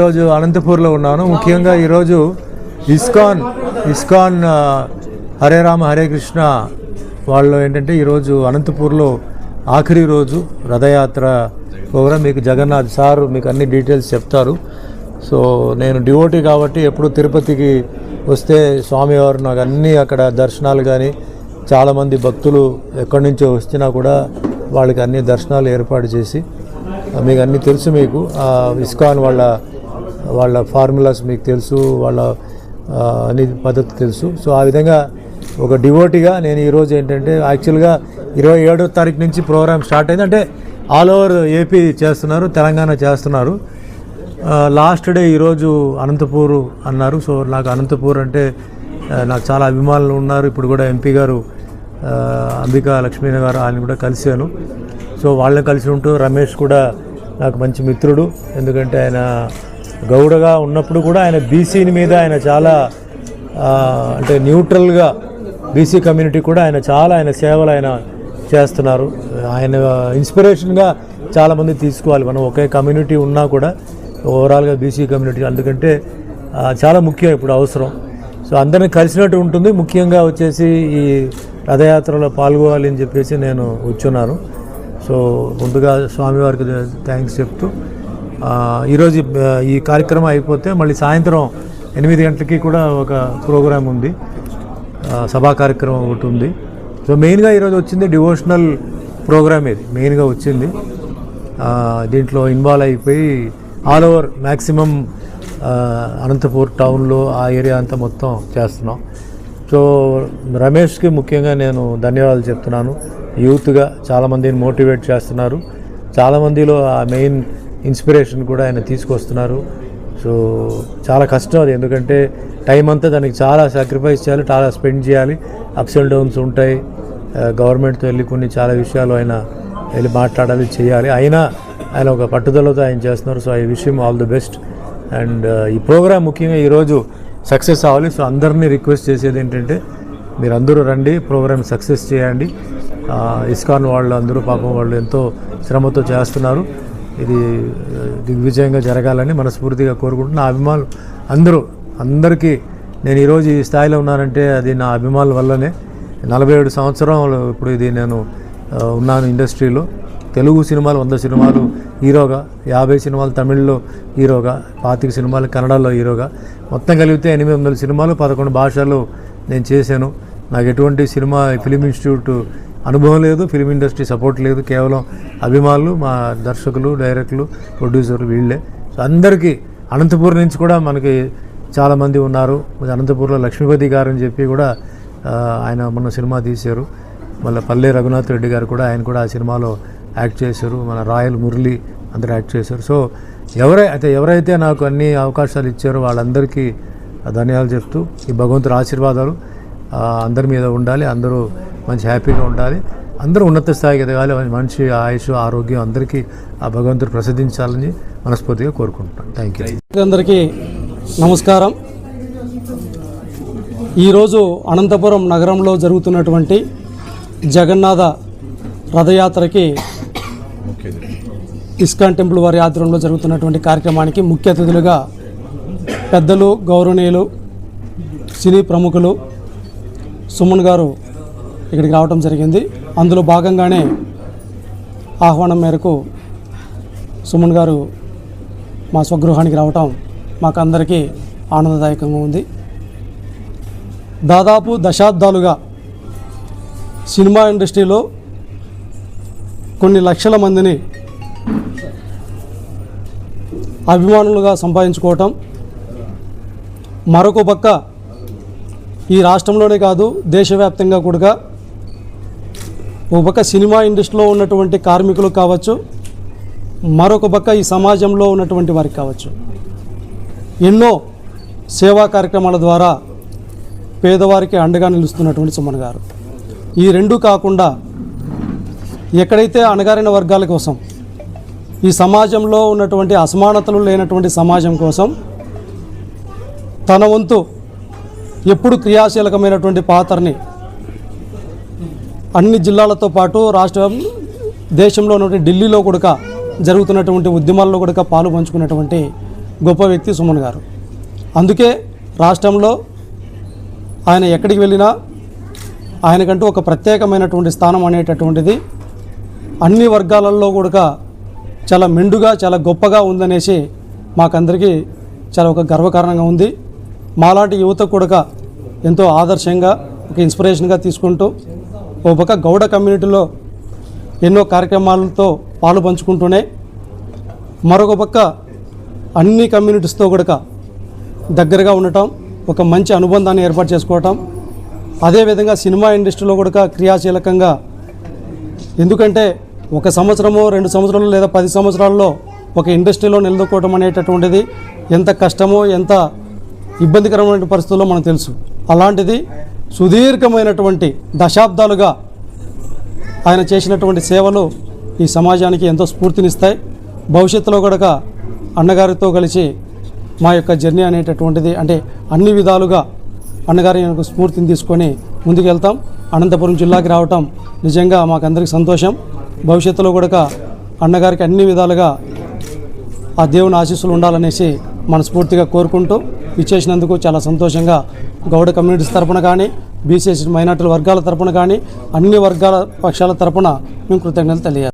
ఈరోజు అనంతపూర్లో ఉన్నాను. ముఖ్యంగా ఈరోజు ఇస్కాన్ ఇస్కాన్ హరే రామ హరే కృష్ణ వాళ్ళు ఏంటంటే ఈరోజు అనంతపూర్లో ఆఖరి రోజు రథయాత్ర ప్రోగ్రామ్. మీకు జగన్నాథ్ సార్ మీకు అన్ని డీటెయిల్స్ చెప్తారు. సో నేను డివోటీ కాబట్టి ఎప్పుడు తిరుపతికి వస్తే స్వామివారు నాకు అన్నీ అక్కడ దర్శనాలు కానీ చాలామంది భక్తులు ఎక్కడి నుంచో వచ్చినా కూడా వాళ్ళకి అన్ని దర్శనాలు ఏర్పాటు చేసి మీకు అన్నీ తెలుసు మీకు. ఇస్కాన్ వాళ్ళ వాళ్ళ ఫార్ములాస్ మీకు తెలుసు వాళ్ళ ఆ, అన్ని పద్ధతి తెలుసు. సో ఆ విధంగా ఒక డివోటీగా నేను ఈరోజు ఏంటంటే యాక్చువల్గా ఇరవై ఏడో తారీఖు నుంచి ప్రోగ్రామ్ స్టార్ట్ అయింది. అంటే ఆల్ ఓవర్ ఏపీ చేస్తున్నారు తెలంగాణ చేస్తున్నారు. లాస్ట్ డే ఈరోజు అనంతపూర్ అన్నారు. సో నాకు అనంతపూర్ అంటే నాకు చాలా అభిమానులు ఉన్నారు. ఇప్పుడు కూడా ఎంపీ గారు అంబికా లక్ష్మీ గారు ఆయన కూడా కలిశాను. సో వాళ్ళని కలిసి ఉంటూ రమేష్ కూడా నాకు మంచి మిత్రుడు. ఎందుకంటే ఆయన గౌడగా ఉన్నప్పుడు కూడా ఆయన బీసీని మీద ఆయన చాలా అంటే న్యూట్రల్గా బీసీ కమ్యూనిటీ కూడా ఆయన చాలా ఆయన సేవలు ఆయన చేస్తున్నారు. ఆయన ఇన్స్పిరేషన్గా చాలామంది తీసుకోవాలి. మనం ఒకే కమ్యూనిటీ ఉన్నా కూడా ఓవరాల్గా బీసీ కమ్యూనిటీ అందుకంటే చాలా ముఖ్యం ఇప్పుడు అవసరం. సో అందరిని కలిసినట్టు ఉంటుంది. ముఖ్యంగా వచ్చేసి ఈ రథయాత్రలో పాల్గొవాలి అని చెప్పేసి నేను వచ్చున్నాను సో ముందుగా స్వామివారికి థ్యాంక్స్ చెప్తూ ఈరోజు ఈ కార్యక్రమం అయిపోతే మళ్ళీ సాయంత్రం ఎనిమిది గంటలకి కూడా ఒక ప్రోగ్రాం ఉంది. సభా కార్యక్రమం ఒకటి ఉంది. సో మెయిన్గా ఈరోజు వచ్చింది డివోషనల్ ప్రోగ్రామ్ ఇది. మెయిన్గా వచ్చింది. దీంట్లో ఇన్వాల్వ్ అయిపోయి ఆల్ ఓవర్ మ్యాక్సిమం అనంతపూర్ టౌన్లో ఆ ఏరియా అంతా మొత్తం చేస్తున్నాం. సో రమేష్కి ముఖ్యంగా నేను ధన్యవాదాలు చెప్తున్నాను. యూత్గా చాలామందిని మోటివేట్ చేస్తున్నారు. చాలామందిలో ఆ మెయిన్ ఇన్స్పిరేషన్ కూడా ఆయన తీసుకొస్తున్నారు. సో చాలా కష్టం అది. ఎందుకంటే టైం అంతా దానికి చాలా సాక్రిఫైస్ చేయాలి చాలా స్పెండ్ చేయాలి. అప్స్ అండ్ డౌన్స్ ఉంటాయి. గవర్నమెంట్తో వెళ్ళి కొన్ని చాలా విషయాలు ఆయన వెళ్ళి మాట్లాడాలి చేయాలి. అయినా ఆయన ఒక పట్టుదలతో ఆయన చేస్తున్నారు. So I wish all the best and ఈ ప్రోగ్రామ్ ముఖ్యంగా ఈరోజు సక్సెస్ అవ్వాలి. సో అందరినీ రిక్వెస్ట్ చేసేది ఏంటంటే మీరు అందరూ రండి ప్రోగ్రామ్ సక్సెస్ చేయండి. ఇస్కాన్ వాళ్ళు అందరూ పాపం వాళ్ళు ఎంతో శ్రమతో చేస్తున్నారు. ఇది దిగ్విజయంగా జరగాలని మనస్ఫూర్తిగా కోరుకుంటున్నా. నా అభిమానులు అందరూ అందరికీ నేను ఈరోజు ఈ స్థాయిలో ఉన్నానంటే అది నా అభిమానుల వల్లనే. నలభై ఏడు సంవత్సరాలు ఇప్పుడు ఇది నేను ఉన్నాను ఇండస్ట్రీలో. తెలుగు సినిమాలు వంద సినిమాలు హీరోగా యాభై సినిమాలు తమిళ్ళో హీరోగా పాతిక సినిమాలు కన్నడలో హీరోగా. మొత్తం కలిపితే ఎనిమిది వందల సినిమాలు పదకొండు భాషల్లో నేను చేశాను. నాకు ఎటువంటి సినిమా ఫిలిం ఇన్స్టిట్యూట్ అనుభవం లేదు ఫిలిం ఇండస్ట్రీ సపోర్ట్ లేదు కేవలం అభిమానులు మా దర్శకులు డైరెక్టర్లు ప్రొడ్యూసర్లు వీళ్ళే. సో అందరికీ అనంతపూర్ నుంచి కూడా మనకి చాలామంది ఉన్నారు. అనంతపూర్లో లక్ష్మీపతి గారు అని చెప్పి కూడా ఆయన మొన్న సినిమా తీశారు. మళ్ళీ పల్లె రఘునాథ్ రెడ్డి గారు కూడా ఆయన కూడా ఆ సినిమాలో యాక్ట్ చేశారు. మన రాయల్ మురళి అందరూ యాక్ట్ చేశారు. సో ఎవరై అయితే ఎవరైతే నాకు అన్ని అవకాశాలు ఇచ్చారో వాళ్ళందరికీ ధన్యవాదాలు చెప్తూ ఈ భగవంతుడి ఆశీర్వాదాలు అందరి మీద ఉండాలి. అందరూ మంచి హ్యాపీగా ఉండాలి. అందరూ ఉన్నత స్థాయికి ఎదగాలి. మనిషి ఆయుష్ ఆరోగ్యం అందరికీ ఆ భగవంతుడు ప్రసాదించాలని మనస్ఫూర్తిగా కోరుకుంటున్నాను థ్యాంక్ యూ అందరికీ నమస్కారం. ఈరోజు అనంతపురం నగరంలో జరుగుతున్నటువంటి జగన్నాథ రథయాత్రకి ఇస్కాన్ టెంపుల్ వారి ఆధ్వర్యంలో జరుగుతున్నటువంటి కార్యక్రమానికి ముఖ్య అతిథులుగా పెద్దలు గౌరవనీయులు సినీ ప్రముఖులు సుమన్ గారు ఇక్కడికి రావడం జరిగింది. అందులో భాగంగానే ఆహ్వానం మేరకు సుమన్ గారు మా స్వగృహానికి రావటం మాకు అందరికీ ఆనందదాయకంగా ఉంది. దాదాపు దశాబ్దాలుగా సినిమా ఇండస్ట్రీలో కొన్ని లక్షల మందిని అభిమానులుగా సంపాదించుకోవటం మరొక పక్క ఈ రాష్ట్రంలోనే కాదు దేశవ్యాప్తంగా కూడా ఒక పక్క సినిమా ఇండస్ట్రీలో ఉన్నటువంటి కార్మికులు కావచ్చు మరొక పక్క ఈ సమాజంలో ఉన్నటువంటి వారికి కావచ్చు. ఎన్నో సేవా కార్యక్రమాల ద్వారా పేదవారికి అండగా నిలుస్తున్నటువంటి సుమన్ గారు. ఈ రెండు కాకుండా ఎక్కడైతే అణగారిన వర్గాల కోసం ఈ సమాజంలో ఉన్నటువంటి అసమానతలు లేనటువంటి సమాజం కోసం తన వంతు ఎప్పుడు క్రియాశీలకమైనటువంటి పాత్రని అన్ని జిల్లాలతో పాటు రాష్ట్రం దేశంలో ఉన్నటువంటి ఢిల్లీలో కూడా జరుగుతున్నటువంటి ఉద్యమాల్లో కూడా పాలు పంచుకున్నటువంటి గొప్ప వ్యక్తి సుమన్ గారు. అందుకే రాష్ట్రంలో ఆయన ఎక్కడికి వెళ్ళినా ఆయనకంటూ ఒక ప్రత్యేకమైనటువంటి స్థానం అనేటటువంటిది అన్ని వర్గాలలో కూడా చాలా మెండుగా చాలా గొప్పగా ఉందనేసి మాకందరికీ చాలా ఒక గర్వకారణంగా ఉంది. మాలాంటి యువత కూడా ఎంతో ఆదర్శంగా ఒక ఇన్స్పిరేషన్గా తీసుకుంటూ ఓ పక్క గౌడ కమ్యూనిటీలో ఎన్నో కార్యక్రమాలతో పాలు పంచుకుంటూనే మరొక పక్క అన్ని కమ్యూనిటీస్తో కూడా దగ్గరగా ఉండటం ఒక మంచి అనుబంధాన్ని ఏర్పాటు చేసుకోవటం అదేవిధంగా సినిమా ఇండస్ట్రీలో కూడా క్రియాశీలకంగా ఎందుకంటే ఒక సంవత్సరమో రెండు సంవత్సరాలు లేదా పది సంవత్సరాల్లో ఒక ఇండస్ట్రీలో నిలదొక్కోవడం అనేటటువంటిది ఎంత కష్టమో ఎంత ఇబ్బందికరమైన పరిస్థితుల్లో మనకు తెలుసు. అలాంటిది సుదీర్ఘమైనటువంటి దశాబ్దాలుగా ఆయన చేసినటువంటి సేవలు ఈ సమాజానికి ఎంతో స్ఫూర్తినిస్తాయి. భవిష్యత్తులో కూడా అన్నగారితో కలిసి మా యొక్క జర్నీ అనేటటువంటిది అంటే అన్ని విధాలుగా అన్నగారి యొక్క స్ఫూర్తిని తీసుకొని ముందుకెళ్తాం. అనంతపురం జిల్లాకి రావటం నిజంగా మాకందరికి సంతోషం. భవిష్యత్తులో కూడా అన్నగారికి అన్ని విధాలుగా ఆ దేవుని ఆశీస్సులు ఉండాలనేసి మనస్ఫూర్తిగా కోరుకుంటూ ఇచ్చేసినందుకు చాలా సంతోషంగా గౌడ కమ్యూనిటీస్ తరపున కానీ బీసీ మైనార్టీల వర్గాల తరపున కానీ అన్ని వర్గాల పక్షాల తరపున మేము కృతజ్ఞతలు తెలియాలి